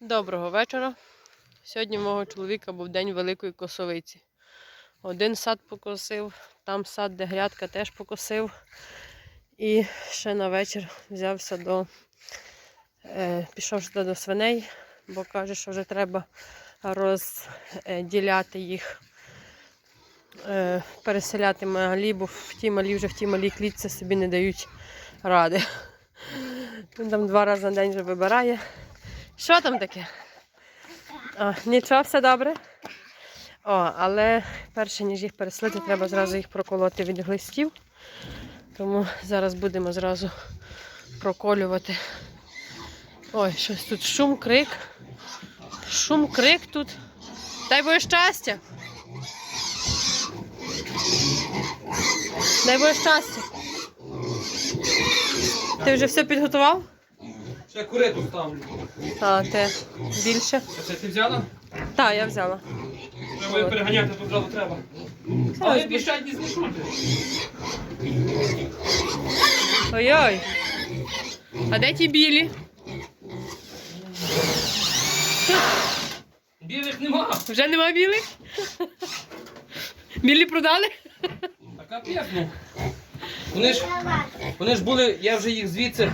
Доброго вечора. Сьогодні в мого чоловіка був день великої косовиці. Один сад покосив, там сад, де грядка, теж покосив. І ще на вечір взявся до, е, пішов сюди до свиней, бо каже, що вже треба розділяти їх, е, переселяти малі, бо в ті малі вже в ті малі клітці собі не дають ради. Він там два рази на день вже вибирає. Що там таке? О, нічого, все добре. О, але перше, ніж їх переселити, треба зразу їх проколоти від глистів. Тому зараз будемо зразу проколювати. Ой, щось тут шум, крик. Шум, крик тут. Дай Боже щастя. Дай Боже щастя. Ти вже все підготував? Ще куриту ставлю. А, те більше. Це ти взяла? Так, я взяла. Треба її переганяти, тут зразу треба. Але біжать не знайшути. Ой-ой. А де ті білі? Білих нема. Вже нема білих? Білі продали? А капець, ну. Вони ж, вони ж були, я вже їх звідси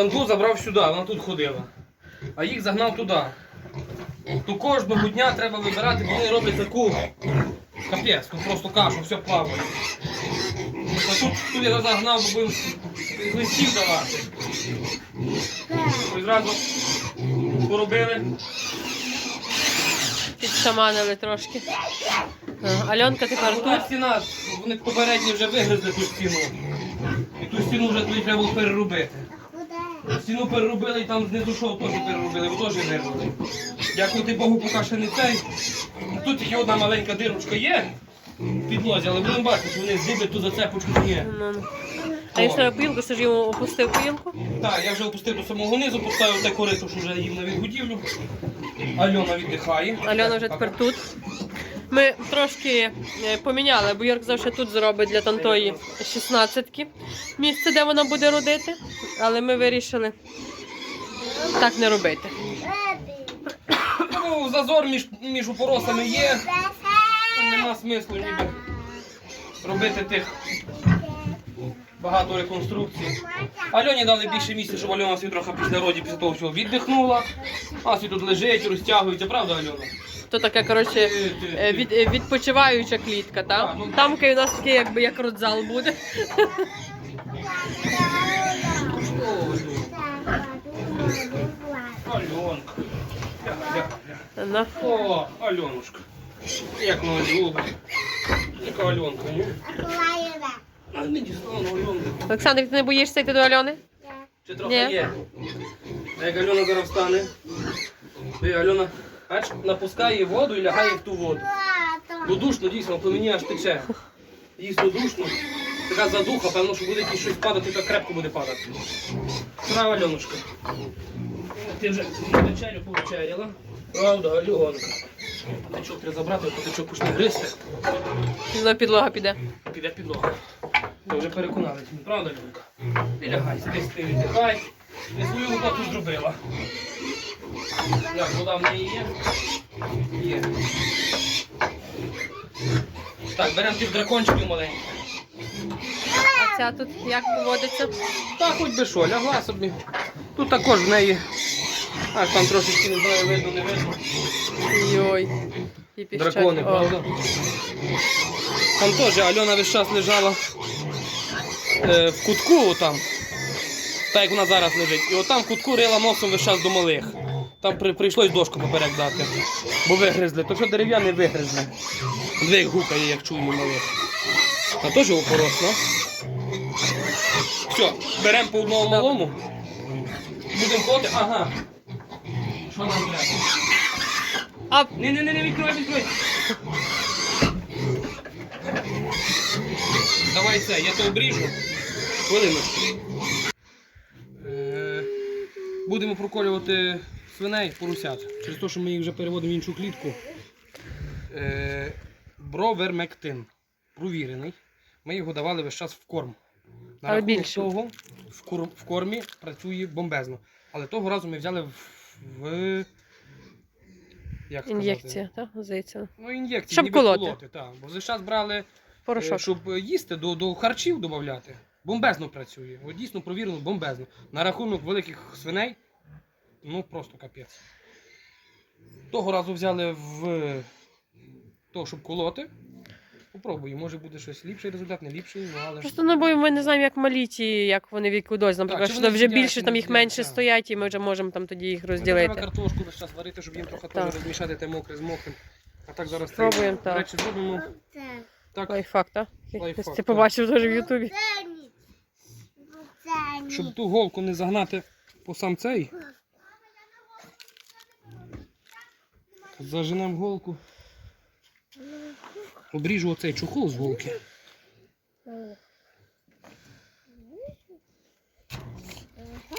танку забрав сюди, вона тут ходила. А їх загнав туди. То кожного дня треба вибирати, вони роблять таку капець, тут просто кашу, все плаває. А тут, тут я загнав, бо листів давати. Ось зразу поробили. Підшаманили трошки. А, Альонка тепер тут. стіна, вони попередні вже вигризли ту стіну. І ту стіну вже тоді треба було переробити. Стіну переробили і там знизу шов теж переробили, бо теж вирвали. Дякувати Богу, поки ще не цей. Тут тільки одна маленька дирочка є в підлозі, але будемо бачити, чи вони зіблять ту зацепочку ні. Ну. А якщо пілку, що ж йому опустив пілку? Так, я вже опустив до самого низу, поставив те корито, що вже їм на відгодівлю. Альона віддихає. Альона вже тепер тут. Ми трошки е, поміняли, бо Йорк завжди тут зробить для Тантої 16 місце, де вона буде родити. Але ми вирішили так не робити. Ну, зазор між, між упоросами є. Нема смислу ніби робити тих багато реконструкцій. Альоні дали більше місця, щоб Альона собі трохи після роді, після того всього віддихнула. А собі тут лежить, розтягується, правда, Альона? То така, коротше, е, від, е, відпочиваюча клітка, Так, ну, там. У нас такий, якби як родзал буде. Альонка. На. О, Альонушка. Як вона любить. Яка Альонка, ні? А не дістала Альонка. Олександр, ти не боїшся йти до Альони? Чи трохи є? А як Альона зараз встане, і Альона аж напускає воду і лягає в ту воду. Душно дійсно, по мені аж тече. Дійсно душно. Така задуха, певно, що буде якесь щось падати, то крепко буде падати. Права, Альонушка. Ти вже вечерю повечеряла. Правда, Альонка. Патичок треба забрати, патичок почне гристи. На підлога піде. Піде підлога. Ми вже переконали, правда, Люка? Не лягай, сиди, сиди, віддихай. Ти свою роботу зробила. Як, вода в неї є? Є. Так, беремо тих дракончиків маленьких. А ця тут як поводиться? Так, хоч би що, лягла собі. Тут також в неї. Аж там трошечки не знаю, видно, не видно. Йой. І піщать. Дракони, О. правда? Там теж Альона весь час лежала е, в кутку отам. Так як вона зараз лежить. І отам в кутку рила носом весь час до малих. Там при, прийшлось дошку поперек дати. Бо вигризли. То що дерев'яний вигризли. Дві гукає, як чує малих. А теж опорос, ну? Все, беремо по одному малому. Будемо ходити. Ага. Що нам треба? А Не, не, не, не відкривай, відкривай. Давай це, я то обріжу. Хвилиночку. Е, Будемо проколювати свиней поросят. Через те, що ми їх вже переводимо в іншу клітку. Е, Бровермектин. Провірений. Ми його давали весь час в корм. На Але рахунок більше. того в, кор- в кормі працює бомбезно. Але того разу ми взяли в, в як сказати? Ін'єкція, так? Здається. Ну, ін'єкції, Щоб ніби колоти. колоти так. Бо за час брали, е, Порошок. щоб їсти, до, до харчів додати. Бомбезно працює. От дійсно провірено бомбезно. На рахунок великих свиней, ну просто капець. Того разу взяли в того, щоб колоти. Попробуй, може буде щось ліпший результат, не ліпший, ну але. Просто ну, бо ми не знаємо, як малі ті, як вони віку дось. Наприклад, чи що вже з'їдять, більше, там їх з'їдять, менше так. стоять, і ми вже можемо там тоді їх розділити. Треба картошку весь час варити, щоб їм трохи Так. теж розмішати те мокре з мокрим. А так зараз Спробуємо, так. речі, зробимо так, Лайфхак, так? Лайфхак, Ти побачив теж в Ютубі. щоб ту голку не загнати по сам цей. Заженемо голку. Обріжу оцей чухол з голки.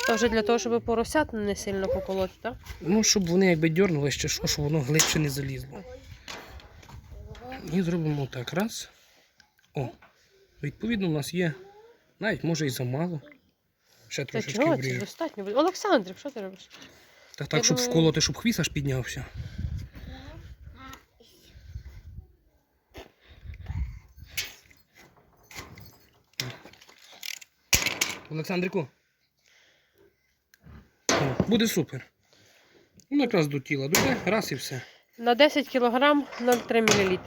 То вже для того, щоб поросят не сильно поколоти, так? Ну, щоб вони якби дьорнули ще що, щоб воно глибше не залізло. І зробимо так. Раз. О. Відповідно, у нас є. Навіть може і замало. Ще Та трошечки чого це обріжу. достатньо буде? Олександрів, що ти робиш? Так, так, щоб думаю- вколоти, щоб хвіст аж піднявся. Олександрику. Буде супер. Ну, якраз до тіла дойде, раз і все. На 10 кг 0,3 мл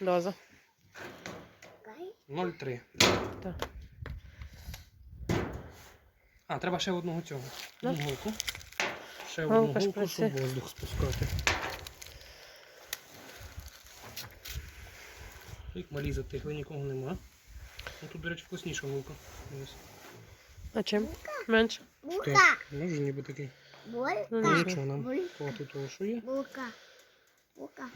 доза. 0,3. Так. А, треба ще одного цього. Ну. Одну голку. Ще Голка одну голку, щоб воздух спускати. Як малі затихли, нікого нема. Ну, тут, до речі, вкусніша голка. Ось. А чим? Менше. Так, може ніби такий. Ну, Ну, нічого. нам хвати того, що є. Бука. Бука.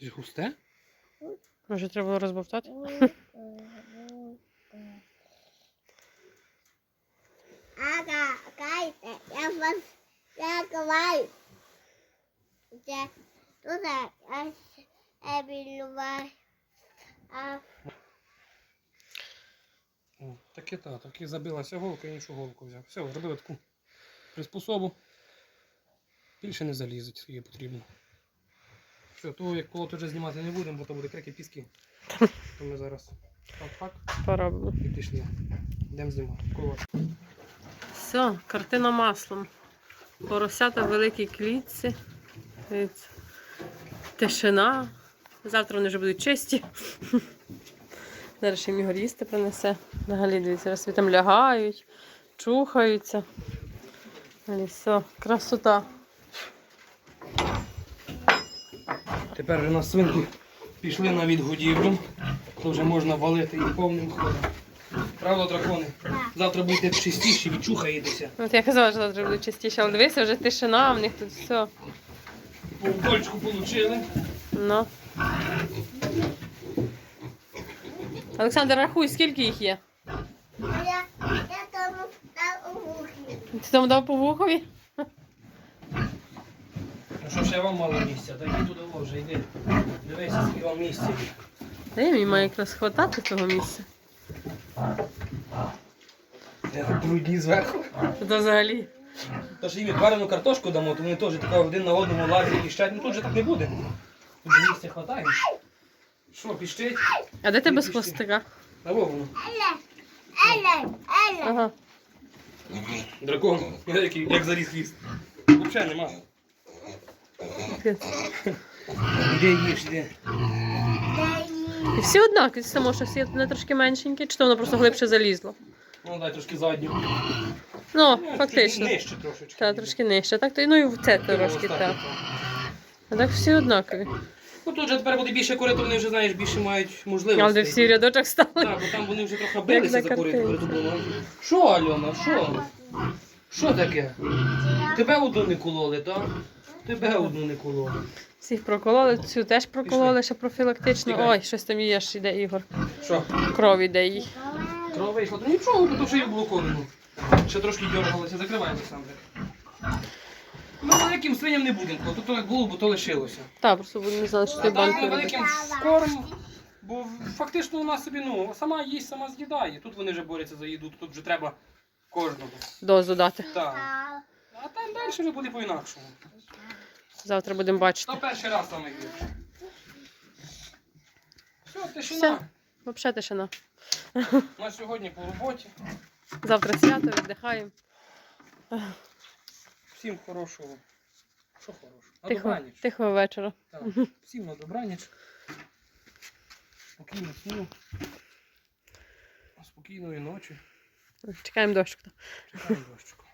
Зі густе? Може, треба було розбовтати? Ага, кайте, я вас, я говорю. Я туда, я, я бельва. А, О, таке та, таки забилася голка, іншу голку взяв. Все, зробили таку приспособу. Більше не залізуть, скільки потрібно. Все, того як колото вже знімати не будемо, бо то буде крики піски. То ми зараз так, так і пішли. Йдемо знімати. Коло. Все, картина маслом. Поросята в великій клітці. Тишина. Завтра вони вже будуть чисті. Зараз ще їм Ігор їсти принесе. Взагалі, дивіться, собі там лягають, чухаються. Далі все, красота. Тепер вже у нас свинки пішли на відгодівлю, то вже можна валити і повним ходом. Правда, дракони? Завтра будете чистіші, відчухаєтеся. От я казала, що завтра буде частіше, але дивися, вже тишина, в них тут все. По получили. Ну. Олександр, рахуй, скільки їх є? я, я там, там у вухі. Ти там дав по вухові? Ну що ще вам мало місця, так і туди вже йди. Дивися, скільки вам місця. Та й мені має якраз хватати того місця. Я брудні зверху. Тут взагалі. Тож їм як варену картошку дамо, то вони теж така один на одному лазять і щать. Ну тут же так не буде. Тут же місця хватає. Що, піщить? А де тебе з хвостика? Еле, еле. Ага. Дракон, який, як заріс хвіст. Взагалі нема. Іди їж, іди. І всі однакові, само, що всі не трошки меншенькі, чи то воно просто глибше залізло. Ну дай трошки задню. Ну, Ну, фактично. Нижче трошечки. Так, трошки нижче. Так, то ну і в це трошки, так. А так всі однакові. Ну тут же тепер буде більше курити, вони вже знаєш, більше мають можливості. Але всі рядочок стали. Так, бо там вони вже трохи билися за курити. Що, Альона, що? Що таке? Тебе одну не кололи, так? Тебе одну не кололи. Всіх прокололи, цю теж прокололи, ще профілактично. Ой, щось там є, ж іде Ігор. Що? Кров іде їй. Кров вийшла? Нічого, ще й було колено. Ще трошки дергалося. Закривай, Олександр. Ну, ми великим свиням не будемо, то як було, бо то лишилося. Так, просто вони не знали, що ти А ми великим корм, бо фактично вона собі ну, сама їсть, сама з'їдає. Тут вони вже борються за їду, тут вже треба кожного. Дозу дати. Так. А там далі вже буде по-інакшому. Завтра будемо бачити. То перший раз саме гірше. Все, тишина. Взагалі тишина. На сьогодні по роботі. Завтра свято, віддихаємо. Всім хорошого. Що хорошого? Тихо, добраніч. Тихого вечора. Так. Всім на добраніч. Спокійно сну. Спокійної ночі. Чекаємо дощку. Чекаємо дощку.